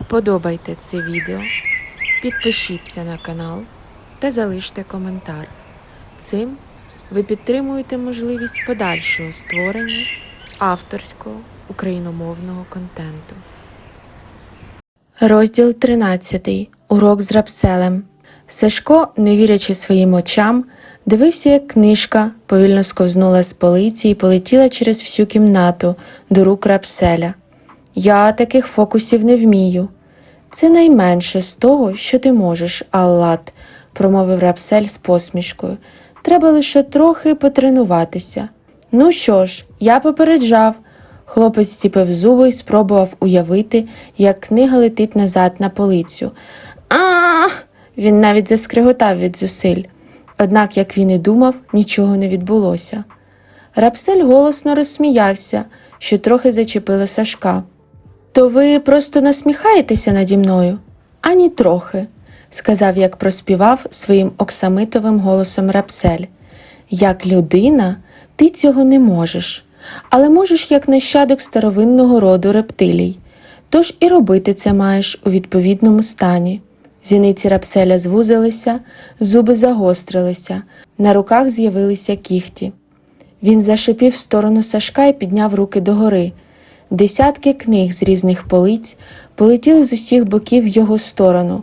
Вподобайте це відео, підпишіться на канал та залиште коментар. Цим ви підтримуєте можливість подальшого створення авторського україномовного контенту. Розділ 13. Урок з рапселем. Сашко, не вірячи своїм очам, дивився, як книжка повільно сковзнула з полиці і полетіла через всю кімнату до рук рапселя. Я таких фокусів не вмію. Це найменше з того, що ти можеш, Аллат, промовив рапсель з посмішкою. Треба лише трохи потренуватися. Ну що ж, я попереджав. Хлопець стіпив зуби і спробував уявити, як книга летить назад на полицю. А! Він навіть заскриготав від зусиль. Однак, як він і думав, нічого не відбулося. Рапсель голосно розсміявся, що трохи зачепило Сашка. То ви просто насміхаєтеся наді мною? Ані трохи, сказав, як проспівав своїм оксамитовим голосом рапсель. Як людина, ти цього не можеш, але можеш як нащадок старовинного роду рептилій. Тож і робити це маєш у відповідному стані. Зіниці рапселя звузилися, зуби загострилися, на руках з'явилися кіхті. Він зашипів в сторону Сашка і підняв руки догори. Десятки книг з різних полиць полетіли з усіх боків в його сторону,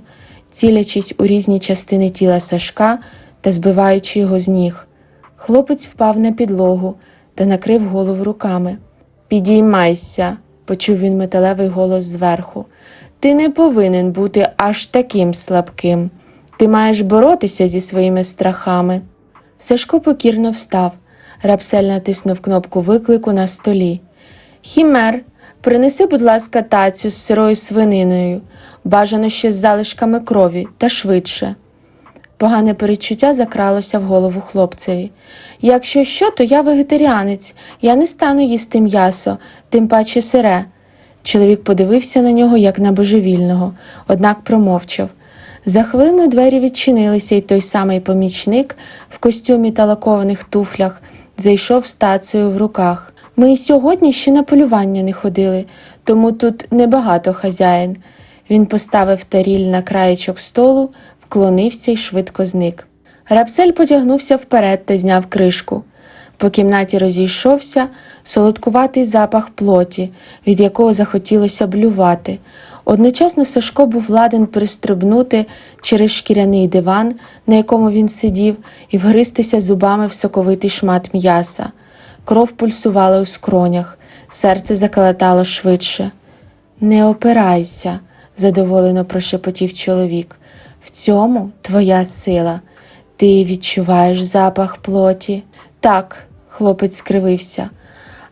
цілячись у різні частини тіла Сашка та збиваючи його з ніг. Хлопець впав на підлогу та накрив голову руками. Підіймайся, почув він металевий голос зверху. Ти не повинен бути аж таким слабким. Ти маєш боротися зі своїми страхами. Сашко покірно встав. Рапсель натиснув кнопку виклику на столі. Хімер, принеси, будь ласка, тацю з сирою свининою, бажано ще з залишками крові та швидше. Погане перечуття закралося в голову хлопцеві. Якщо що, то я вегетаріанець, я не стану їсти м'ясо, тим паче сире. Чоловік подивився на нього, як на божевільного, однак промовчав. За хвилину двері відчинилися, і той самий помічник в костюмі та лакованих туфлях зайшов з тацею в руках. Ми і сьогодні ще на полювання не ходили, тому тут небагато хазяїн. Він поставив таріль на краєчок столу, вклонився і швидко зник. Рапсель потягнувся вперед та зняв кришку. По кімнаті розійшовся солодкуватий запах плоті, від якого захотілося блювати. Одночасно Сашко був ладен пристрибнути через шкіряний диван, на якому він сидів, і вгристися зубами в соковитий шмат м'яса. Кров пульсувала у скронях, серце закалатало швидше. Не опирайся, задоволено прошепотів чоловік. В цьому твоя сила. Ти відчуваєш запах плоті? Так, хлопець скривився.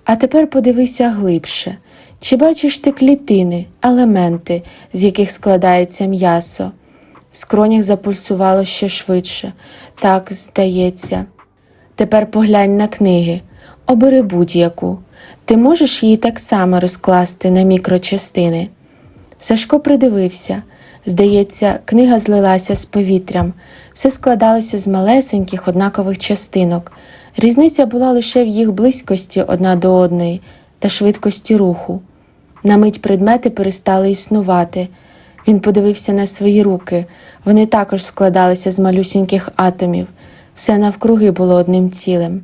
А тепер подивися глибше. Чи бачиш ти клітини, елементи, з яких складається м'ясо? В скронях запульсувало ще швидше. Так, здається. Тепер поглянь на книги, обери будь-яку. Ти можеш її так само розкласти на мікрочастини. Сашко придивився. Здається, книга злилася з повітрям, все складалося з малесеньких однакових частинок. Різниця була лише в їх близькості одна до одної та швидкості руху. На мить предмети перестали існувати. Він подивився на свої руки, вони також складалися з малюсіньких атомів, все навкруги було одним цілим.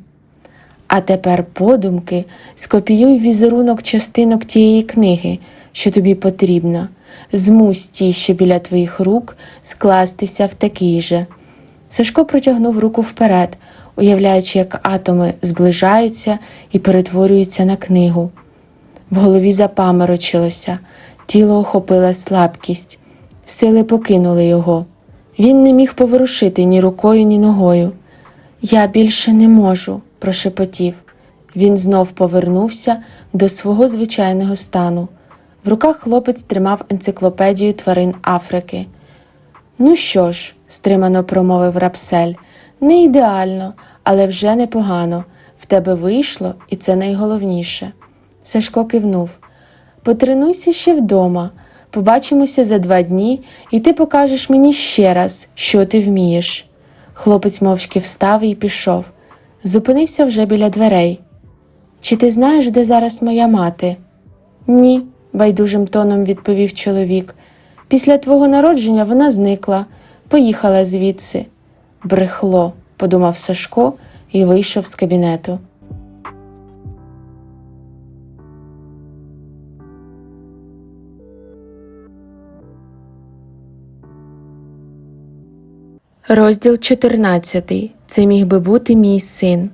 А тепер, подумки, скопіюй візерунок частинок тієї книги, що тобі потрібно, змусь ті, що біля твоїх рук, скластися в такий же. Сашко протягнув руку вперед, уявляючи, як атоми зближаються і перетворюються на книгу. В голові запаморочилося, тіло охопила слабкість, сили покинули його. Він не міг поворушити ні рукою, ні ногою. Я більше не можу, прошепотів. Він знов повернувся до свого звичайного стану. В руках хлопець тримав енциклопедію тварин Африки. Ну що ж, стримано промовив рапсель, не ідеально, але вже непогано. В тебе вийшло, і це найголовніше. Сашко кивнув. Потренуйся ще вдома. Побачимося за два дні, і ти покажеш мені ще раз, що ти вмієш. Хлопець мовчки встав і пішов. Зупинився вже біля дверей. Чи ти знаєш, де зараз моя мати? Ні, байдужим тоном відповів чоловік. Після твого народження вона зникла, поїхала звідси. Брехло, подумав Сашко і вийшов з кабінету. Розділ 14. Це міг би бути мій син.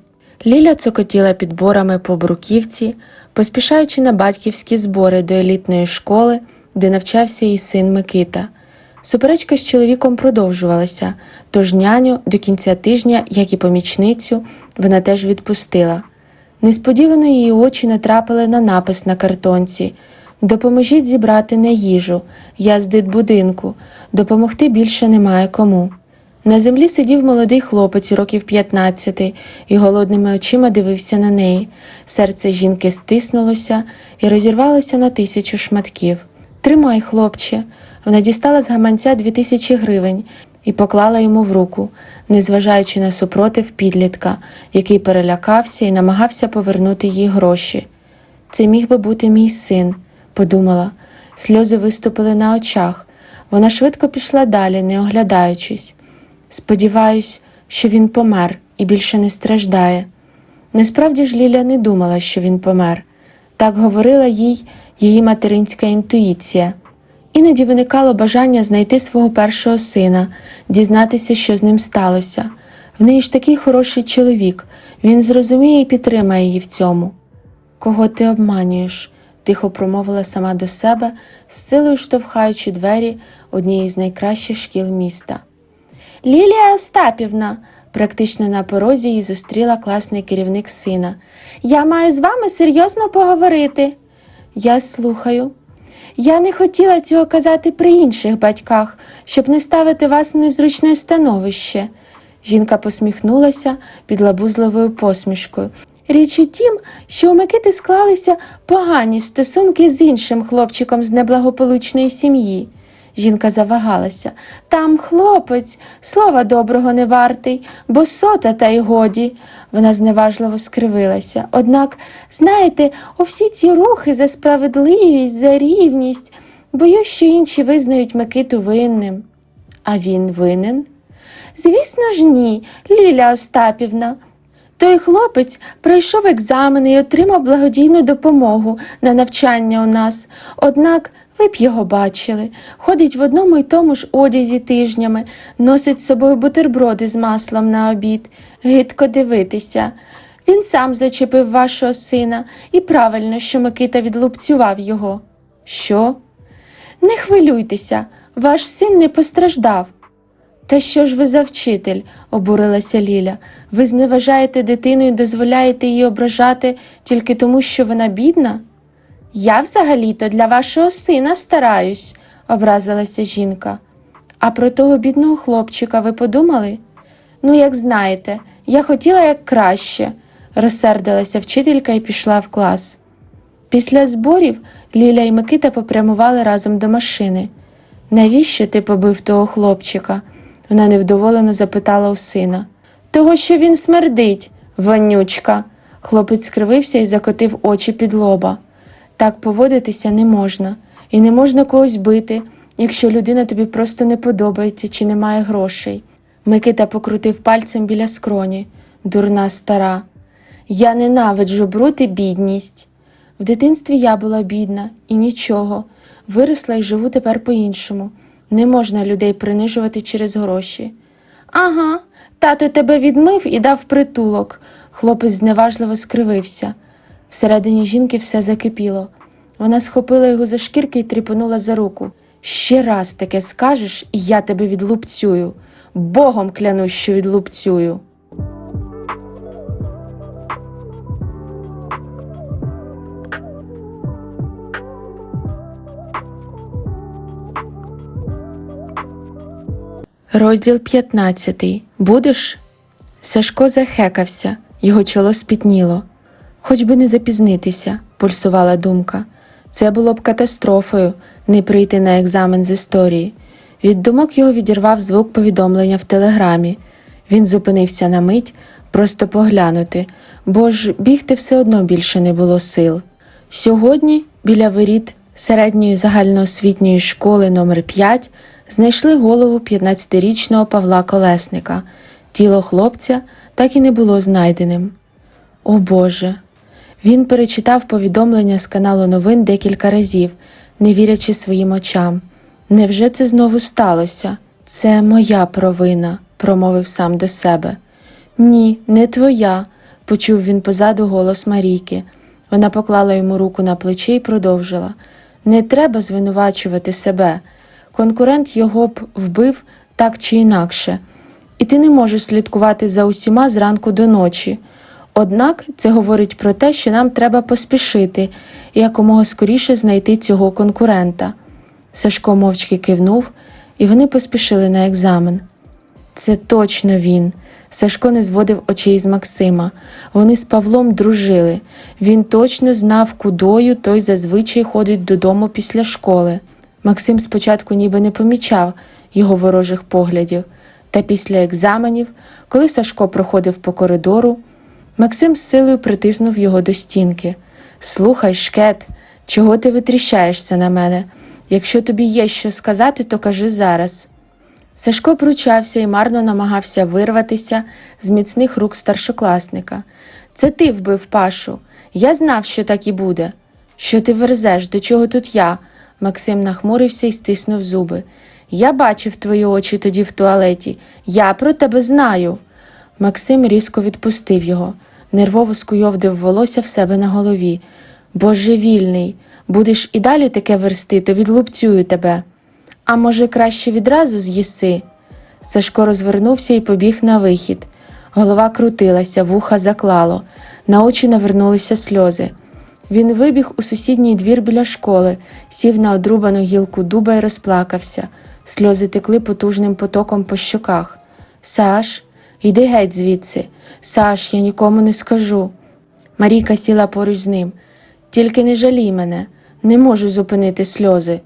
Ліля цокотіла підборами по бруківці, поспішаючи на батьківські збори до елітної школи, де навчався її син Микита. Суперечка з чоловіком продовжувалася, тож няню до кінця тижня, як і помічницю, вона теж відпустила. Несподівано її очі натрапили на напис на картонці Допоможіть зібрати на їжу, я з дитбудинку, допомогти більше немає кому. На землі сидів молодий хлопець років 15 і голодними очима дивився на неї. Серце жінки стиснулося і розірвалося на тисячу шматків. Тримай, хлопче. Вона дістала з гаманця дві тисячі гривень і поклала йому в руку, незважаючи на супротив підлітка, який перелякався і намагався повернути їй гроші. Це міг би бути мій син, подумала. Сльози виступили на очах. Вона швидко пішла далі, не оглядаючись. Сподіваюсь, що він помер і більше не страждає. Насправді ж Ліля не думала, що він помер. Так говорила їй її материнська інтуїція. Іноді виникало бажання знайти свого першого сина, дізнатися, що з ним сталося. В неї ж такий хороший чоловік, він зрозуміє і підтримає її в цьому. Кого ти обманюєш? тихо промовила сама до себе, з силою штовхаючи двері однієї з найкращих шкіл міста. Лілія Остапівна, практично на порозі її зустріла класний керівник сина. Я маю з вами серйозно поговорити. Я слухаю. Я не хотіла цього казати при інших батьках, щоб не ставити вас в незручне становище. Жінка посміхнулася під лабузливою посмішкою. Річ у тім, що у Микити склалися погані стосунки з іншим хлопчиком з неблагополучної сім'ї. Жінка завагалася. Там хлопець, слова доброго не вартий, бо сота та й годі. Вона зневажливо скривилася. Однак, знаєте, у всі ці рухи за справедливість, за рівність, боюсь, що інші визнають Микиту винним. А він винен? Звісно ж, ні, Ліля Остапівна. Той хлопець пройшов екзамени і отримав благодійну допомогу на навчання у нас. Однак ви б його бачили. Ходить в одному й тому ж одязі тижнями, носить з собою бутерброди з маслом на обід. Гидко дивитися. Він сам зачепив вашого сина, і правильно, що Микита відлупцював його. Що? Не хвилюйтеся, ваш син не постраждав. Та що ж ви за вчитель? обурилася Ліля. Ви зневажаєте дитину і дозволяєте їй ображати тільки тому, що вона бідна? Я взагалі-то для вашого сина стараюсь, образилася жінка. А про того бідного хлопчика ви подумали? Ну, як знаєте, я хотіла як краще, розсердилася вчителька і пішла в клас. Після зборів Ліля і Микита попрямували разом до машини. Навіщо ти побив того хлопчика? Вона невдоволено запитала у сина. Того, що він смердить, вонючка. Хлопець скривився і закотив очі під лоба. Так поводитися не можна, і не можна когось бити, якщо людина тобі просто не подобається чи не має грошей. Микита покрутив пальцем біля скроні. Дурна стара. Я ненавиджу бруд і бідність. В дитинстві я була бідна і нічого. Виросла і живу тепер по-іншому. Не можна людей принижувати через гроші. Ага, тато тебе відмив і дав притулок. Хлопець зневажливо скривився. Всередині жінки все закипіло. Вона схопила його за шкірки і тріпонула за руку. Ще раз таке скажеш, і я тебе відлупцюю. Богом клянусь, що відлупцюю. Розділ 15. Будеш? Сашко захекався, його чоло спітніло. Хоч би не запізнитися, пульсувала думка. Це було б катастрофою не прийти на екзамен з історії. Від думок його відірвав звук повідомлення в телеграмі. Він зупинився на мить, просто поглянути, бо ж бігти все одно більше не було сил. Сьогодні біля воріт середньої загальноосвітньої школи номер 5 знайшли голову 15-річного Павла Колесника. Тіло хлопця так і не було знайденим. О Боже! Він перечитав повідомлення з каналу новин декілька разів, не вірячи своїм очам. Невже це знову сталося? Це моя провина, промовив сам до себе. Ні, не твоя, почув він позаду голос Марійки. Вона поклала йому руку на плече і продовжила. Не треба звинувачувати себе. Конкурент його б вбив так чи інакше, і ти не можеш слідкувати за усіма зранку до ночі. Однак це говорить про те, що нам треба поспішити і якомога скоріше знайти цього конкурента. Сашко мовчки кивнув, і вони поспішили на екзамен. Це точно він. Сашко не зводив очей з Максима. Вони з Павлом дружили. Він точно знав, кудою той зазвичай ходить додому після школи. Максим спочатку ніби не помічав його ворожих поглядів, та після екзаменів, коли Сашко проходив по коридору, Максим з силою притиснув його до стінки. Слухай, шкет, чого ти витріщаєшся на мене? Якщо тобі є що сказати, то кажи зараз. Сашко пручався і марно намагався вирватися з міцних рук старшокласника. Це ти вбив Пашу. Я знав, що так і буде. Що ти верзеш, до чого тут я? Максим нахмурився і стиснув зуби. Я бачив твої очі тоді в туалеті. Я про тебе знаю. Максим різко відпустив його, нервово скуйовдив волосся в себе на голові. Божевільний, будеш і далі таке версти, то відлупцюю тебе. А може, краще відразу з'їси? Сашко розвернувся і побіг на вихід. Голова крутилася, вуха заклало, на очі навернулися сльози. Він вибіг у сусідній двір біля школи, сів на одрубану гілку дуба і розплакався. Сльози текли потужним потоком по щоках. Саш, йди геть звідси. Саш, я нікому не скажу. Марійка сіла поруч з ним. Тільки не жалій мене, не можу зупинити сльози.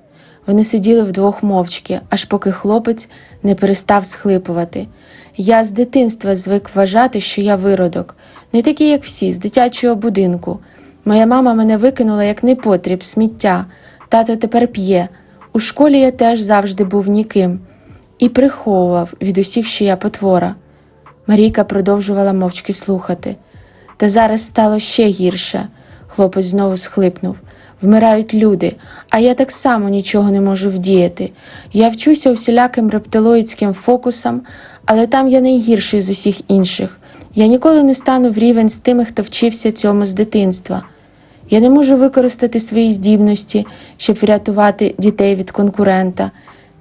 Вони сиділи вдвох мовчки, аж поки хлопець не перестав схлипувати. Я з дитинства звик вважати, що я виродок, не такий, як всі, з дитячого будинку. Моя мама мене викинула як непотріб, сміття. Тато тепер п'є. У школі я теж завжди був ніким і приховував від усіх, що я потвора. Марійка продовжувала мовчки слухати. Та зараз стало ще гірше. Хлопець знову схлипнув. Вмирають люди, а я так само нічого не можу вдіяти. Я вчуся усіляким рептилоїдським фокусам, але там я найгірший з усіх інших. Я ніколи не стану в рівень з тими, хто вчився цьому з дитинства. Я не можу використати свої здібності, щоб врятувати дітей від конкурента.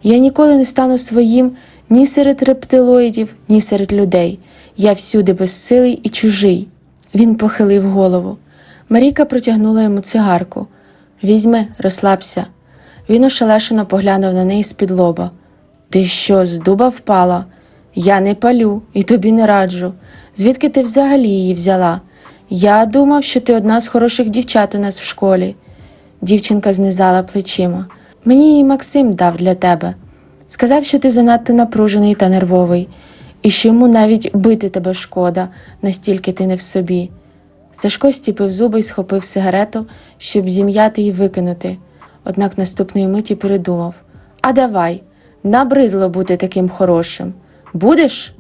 Я ніколи не стану своїм ні серед рептилоїдів, ні серед людей. Я всюди безсилий і чужий. Він похилив голову. Марійка протягнула йому цигарку. Візьми, розслабся. Він ошелешено поглянув на неї з-під лоба. Ти що, з дуба впала? Я не палю і тобі не раджу. Звідки ти взагалі її взяла? Я думав, що ти одна з хороших дівчат у нас в школі. Дівчинка знизала плечима. Мені її Максим дав для тебе. Сказав, що ти занадто напружений та нервовий, і що йому навіть бити тебе шкода, настільки ти не в собі. Сашко стіпив зуби і схопив сигарету, щоб зім'яти і викинути. Однак наступної миті передумав: А давай, набридло бути таким хорошим. Будеш?